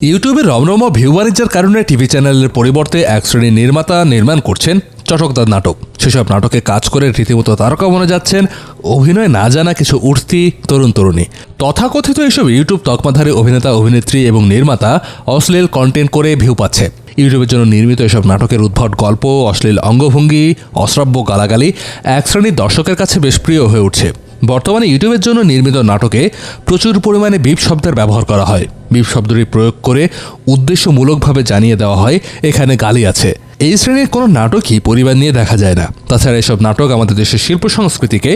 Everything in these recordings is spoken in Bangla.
ইউটিউবে রমরম ভিউ বাণিজ্যের কারণে টিভি চ্যানেলের পরিবর্তে এক শ্রেণির নির্মাতা নির্মাণ করছেন চটকদার নাটক। সেসব নাটকে কাজ করে রীতিমতো তারকা বনে যাচ্ছেন, অভিনয় না জানা কিছু উঠতি তরুণ তরুণী। তথাকথিত এসব ইউটিউব তকমাধারী অভিনেতা, অভিনেত্রী এবং নির্মাতা অশ্লীল কন্টেন্ট করে ভিউ পাচ্ছে। ইউটিউবের জন্য নির্মিত এসব নাটকের উদ্ভট গল্প, অশ্লীল অঙ্গভঙ্গি, অশ্রাব্য গালাগালি এক শ্রেণির দর্শকের কাছে বেশ প্রিয় হয়ে উঠছে। বর্তমানে ইউটিউবের জন্য নির্মিত নাটকে প্রচুর পরিমাণে বিপ শব্দের ব্যবহার করা হয়। বিপ শব্দটি প্রয়োগ করে উদ্দেশ্যমূলকভাবে জানিয়ে দেওয়া হয়, এখানে গালি আছে। এই শ্রেণির কোনো নাটকই পরিবার নিয়ে দেখা যায় না। তাছাড়া এসব নাটক আমাদের দেশের শিল্প সংস্কৃতিকে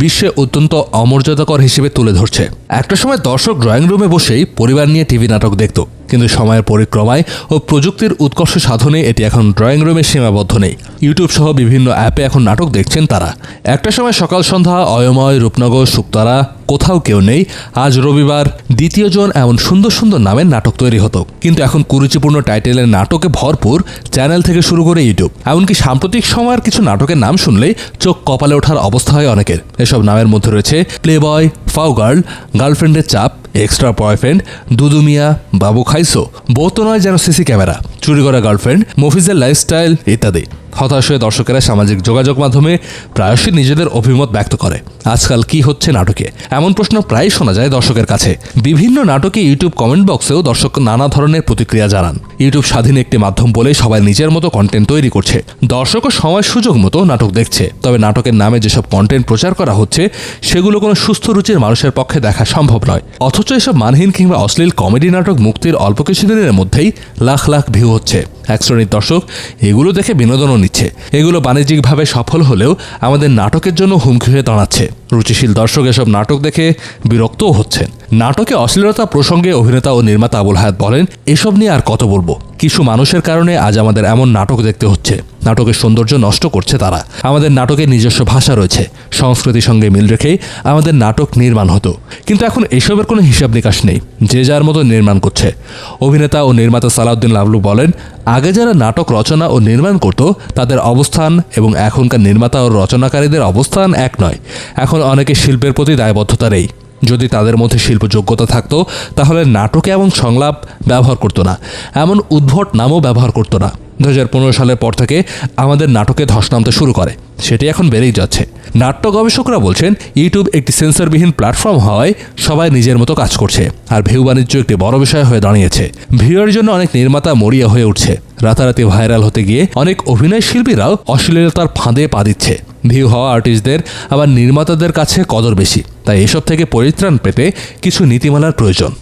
বিশ্বে অত্যন্ত অমর্যাদাকর হিসেবে তুলে ধরছে। একটা সময় দর্শক ড্রয়িং রুমে বসেই পরিবার নিয়ে টিভি নাটক দেখত। কিন্তু সময়ের পরিক্রমায় ও প্রযুক্তির উৎকর্ষ সাধনে এটি এখন ড্রয়িং রুমে সীমাবদ্ধ নেই। ইউটিউব সহ বিভিন্ন অ্যাপে এখন নাটক দেখছেন তারা। একটা সময় সকাল সন্ধ্যা অয়ময়, রূপনগর শুক্তারা কোথাও কেউ নেই। আজ রবিবার দ্বিতীয় জন এমন সুন্দর সুন্দর নামের নাটক তৈরি হতো। কিন্তু এখন কুরুচিপূর্ণ টাইটেলের নাটকে ভরপুর চ্যানেল থেকে শুরু করে ইউটিউব এমনকি সাম্প্রতিক সময়ের কিছু নাটকের নাম শুনলেই চোখ কপালে ওঠার অবস্থা হয় অনেকের। এসব নামের মধ্যে রয়েছে প্লে বয় ফাউ গার্ল গার্লফ্রেন্ডের চাপ এক্সট্রা বয়ফ্রেন্ড দুদু মিয়া, বাবু খাইসো বউতো নয় যেন সিসি ক্যামেরা। চুরি করা গার্লফ্রেন্ড মফিজের লাইফস্টাইল ইত্যাদি। হতাশ হয়ে দর্শকেরা সামাজিক যোগাযোগ মাধ্যমে প্রায়শই নিজেদের অভিমত ব্যক্ত করে। আজকাল কি হচ্ছে নাটকে? এমন প্রশ্ন প্রায় শোনা যায় দর্শকের কাছে। বিভিন্ন নাটকে ইউটিউব কমেন্ট বক্সেও দর্শক নানা ধরনের প্রতিক্রিয়া জানান। ইউটিউব স্বাধীন একটি মাধ্যম বলে সবাই নিজের মতো কন্টেন্ট তৈরি করছে। দর্শকও সময় সুযোগ মতো নাটক দেখছে। তবে নাটকের নামে যেসব কন্টেন্ট প্রচার করা হচ্ছে, সেগুলো কোনো সুস্থ রুচির মানুষের পক্ষে দেখা সম্ভব নয়। অথচ এসব মানহীন কিংবা অশ্লীল কমেডি নাটক মুক্তির অল্প কিছুদিনের মধ্যেই লাখ লাখ ভিউ হচ্ছে। এক শ্রেণির দর্শক এগুলো দেখে বিনোদনও নিচ্ছে। এগুলো বাণিজ্যিকভাবে সফল হলেও আমাদের নাটকের জন্য হুমকি হয়ে দাঁড়াচ্ছে। রুচিশীল দর্শক এসব নাটক দেখে বিরক্তও হচ্ছেন। নাটকে অশ্লীলতা প্রসঙ্গে অভিনেতা ও নির্মাতা আবুল হায়াত বলেন, এসব নিয়ে আর কত বলব? কিছু মানুষের কারণে আজ আমাদের এমন নাটক দেখতে হচ্ছে। নাটকের সৌন্দর্য নষ্ট করছে তারা। আমাদের নাটকের নিজস্ব ভাষা রয়েছে। সংস্কৃতির সঙ্গে মিল রেখেই আমাদের নাটক নির্মাণ হতো। কিন্তু এখন এসবের কোনো হিসাব নিকাশ নেই। যে যার মতো নির্মাণ করছে। অভিনেতা ও নির্মাতা সালাউদ্দিন লাভলু বলেন, আগে যারা নাটক রচনা ও নির্মাণ করত, তাদের অবস্থান এবং এখনকার নির্মাতা ও রচনাকারীদের অবস্থান এক নয়। এখন অনেকে শিল্পের প্রতি দায়বদ্ধতা নেই। যদি তাদের মধ্যে শিল্প যোগ্যতা থাকতো, তাহলে নাটকে এমন সংলাপ ব্যবহার করতো না, এমন উদ্ভট নামও ব্যবহার করতো না। দু হাজার পনেরো সালের পর থেকে আমাদের নাটকে ধস নামতে শুরু করে, সেটি এখন বেড়েই যাচ্ছে। নাট্য গবেষকরা বলছেন, ইউটিউব একটি সেন্সরবিহীন প্ল্যাটফর্ম হওয়ায় সবাই নিজের মতো কাজ করছে, আর ভিউ বাণিজ্য একটি বড় বিষয় হয়ে দাঁড়িয়েছে। ভিউয়ের জন্য অনেক নির্মাতা মরিয়া হয়ে উঠছে। রাতারাতি ভাইরাল হতে গিয়ে অনেক অভিনয় শিল্পীরাও অশ্লীলতার ফাঁদে পা দিচ্ছে। ভিউ হওয়া আর্টিস্টদের, আবার নির্মাতাদের কাছে কদর বেশি। তাই এসব থেকে পরিত্রাণ পেতে কিছু নীতিমালার প্রয়োজন।